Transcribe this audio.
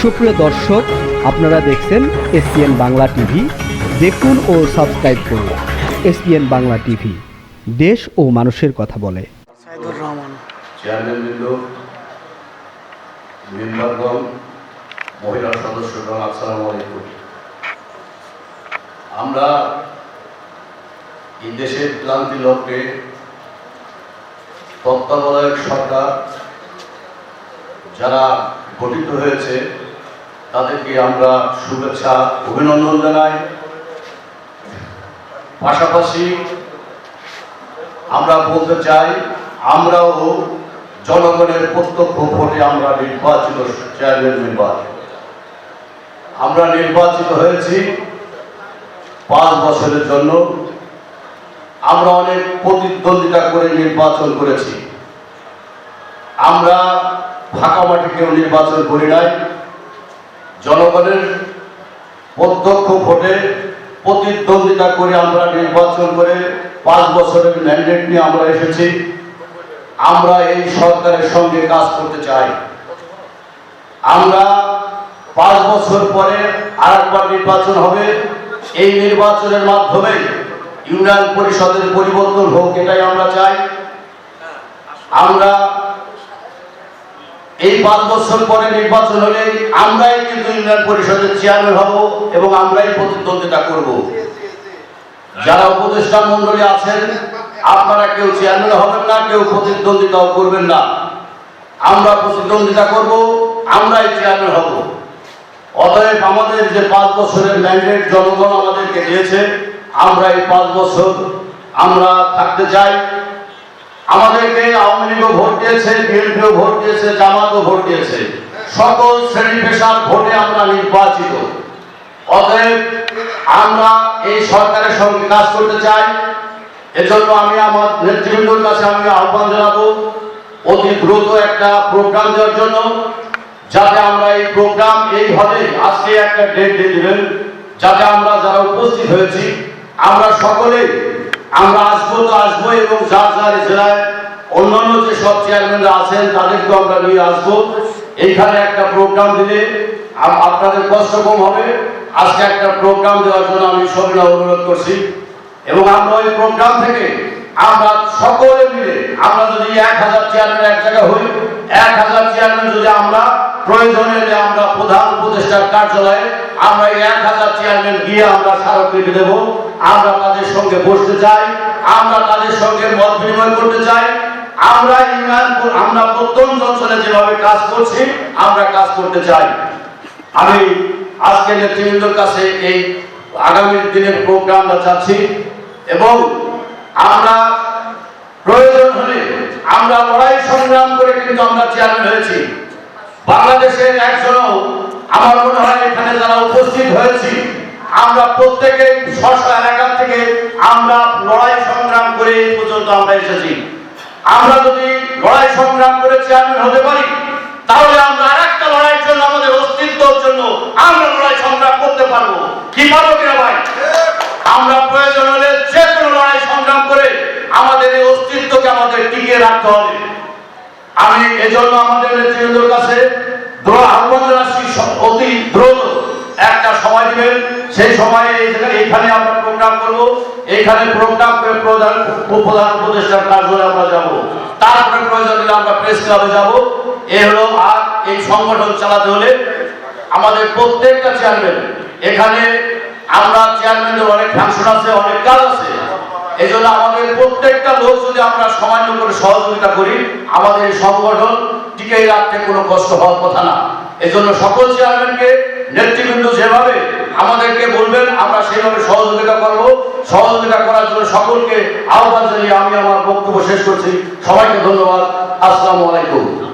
সুপ্রিয় দর্শক আপনারা দেখছেন এসপিএন বাংলা টিভি। দেখুন ও সাবস্ক্রাইব করুন এসপিএন বাংলা টিভি। দেশ ও মানুষের কথা বলে। সাইদুর রহমান। চেয়ারম্যানবৃন্দ মেম্বারগণ মহিলা সদস্যগণ আসসালামু আলাইকুম। আমরা এই দেশের ক্লান্তি লক্ষ্যে তত্ত্বাবধায়ক সরকার যারা গঠিত হয়েছে তাদেরকে আমরা শুভেচ্ছা, অভিনন্দন জানাই। পাশাপাশি আমরা বলতে চাই, আমরাও জনগণের প্রত্যক্ষ ভোটে আমরা নির্বাচিত চেয়ারম্যান মেম্বার আমরা নির্বাচিত হয়েছি পাঁচ বছরের জন্য। আমরা অনেক প্রতিদ্বন্দ্বিতা করে নির্বাচন করেছি। আমরা ফাঁকা মাঠে কেউ নির্বাচন করি নাই। জনগণের প্রত্যক্ষ ভোটে প্রতিদ্বন্দ্বিতা করে আমরা নির্বাচন করে পাঁচ বছরের ম্যান্ডেট নিয়ে আমরা এসেছি। আমরা এই সরকারের সঙ্গে কাজ করতে চাই। আমরা পাঁচ বছর পরে আরেকবার নির্বাচন হবে। এই নির্বাচনের মাধ্যমে ইউনিয়ন পরিষদের পরিবর্তন হোক, এটাই আমরা চাই। আমরা এই পাঁচ বছর পরে নির্বাচন হলে আমরাই কিন্তু ইউনিয়ন পরিষদের চেয়ারম্যান হব এবং আমরাই প্রতিদ্বন্দ্বিতা করব। যারা উপদেষ্টা মন্ডলী আছেন, আপনারা কেউ চেয়ারম্যান হবেন না, কেউ প্রতিদ্বন্দ্বিতাও করবেন না। আমরা প্রতিদ্বন্দ্বিতা করব, আমরাই চেয়ারম্যান হব। অতএব আমাদের যে পাঁচ বছরের ম্যান্ডেট জনগণ আমাদেরকে দিয়েছে, আমরা এই পাঁচ বছর আমরা থাকতে চাই। আমাদেরকে আওয়ামী ভোট দিয়েছে বিএনপিও ভোট দিয়েছে, জামাতও ভোট দিয়েছে। সকল শ্রেণি পেশার ভোটে আমরা নির্বাচিত। অতএব আমরা এই সরকারের সঙ্গে কাজ করতে চাই। এজন্য আমি আমার নেতৃবৃন্দর কাছে আমি আহ্বান জানাব, অতি দ্রুত একটা প্রোগ্রাম দেওয়ার জন্য, যাতে আমরা এই প্রোগ্রাম এই হলে আজকে একটা ডেট দিয়ে দিবেন যাতে আমরা যারা উপস্থিত হয়েছি, আমরা সকলে আমরা আসব তো আসব এবং যার যার জেলায় অন্যান্য যে সব চেয়ারম্যানরা আছেন, তাদেরকেও আমরা নিয়ে আসব। এইখানে একটা প্রোগ্রাম দিলে আপনাদের কষ্ট কম হবে। আজকে একটা প্রোগ্রাম দেওয়ার জন্য আমি সবিনা অনুরোধ করছি। এবং আমরা ওই প্রোগ্রাম থেকে আমরা সকলে মিলে, আমরা যদি এক হাজার চেয়ারম্যান এক জায়গায় হই, এক হাজার চেয়ারম্যান যদি আমরা প্রয়োজনে আমরা প্রধান উপদেষ্টার কার্যালয়ে আমরা এক হাজার চেয়ারম্যান গিয়ে আমরা স্মারকলিপি দেবো। আমরা তাদের সঙ্গে বসতে চাই, আমরা তাদের সঙ্গে মত বিনিময় করতে চাই। আমরা ইউনিয়ন আমরা প্রত্যন্ত অঞ্চলে যেভাবে কাজ করছি, আমরা কাজ করতে চাই। আমি আজকে নেতৃবৃন্দর কাছে এই আগামী দিনের প্রোগ্রামটা চাচ্ছি এবং আমরা প্রয়োজন হলে আমরা লড়াই সংগ্রাম করে কিন্তু আমরা চেয়ারম্যান হয়েছি। বাংলাদেশের একজনও আমার মনে হয় এখানে যারা উপস্থিত হয়েছি, আমরা প্রত্যেকে স্ব এলাকা থেকে আমরা লড়াই সংগ্রাম করে এই পর্যন্ত আমরা এসেছি। আমরা যদি লড়াই সংগ্রাম করে চেয়ারম্যান হতে পারি, তাহলে আমরা আরেকটা লড়াইয়ের জন্য আমাদের অস্তিত্বর জন্য আমরা লড়াই সংগ্রাম করতে পারব। কি পারব কিনা ভাই? আমরা প্রয়োজন হলে যে কোনো লড়াই সংগ্রাম করে আমাদের এই অস্তিত্বকে আমাদের টিকিয়ে রাখতে হবে। আমি এজন্য আমাদের নেতৃবৃন্দর কাছে অতি দ্রুত। একটা সময় দিবেন। সেই সময়ে এইখানে আমরা প্রোগ্রাম করব। এইখানে প্রোগ্রাম প্রধান প্রধান উপদেষ্টার কার্যালয়ে আমরা যাব। তারপরে প্রয়োজন হলে আমরা প্রেস ক্লাবে যাব। এ হলো আর এই সংগঠন চালাতে হলে আমাদের প্রত্যেকটা চেয়ারম্যান এখানে আমরা চেয়ারম্যানদের অনেক ফাংশন আছে, অনেক কাজ আছে। এই জন্য আমাদের প্রত্যেকটা লোক যদি আমরা সামান্য করে সহযোগিতা করি, আমাদের এই সংগঠন টিকে রাখতে কোনো কষ্ট হওয়ার কথা না। এই জন্য সকল চেয়ারম্যানকে নেতৃবৃন্দ যেভাবে আমাদেরকে বলবেন, আমরা সেভাবে সহযোগিতা করব। সহযোগিতা করার জন্য সকলকে আহ্বান জানিয়ে আমি আমার বক্তব্য শেষ করছি। সবাইকে ধন্যবাদ। আসসালামু আলাইকুম।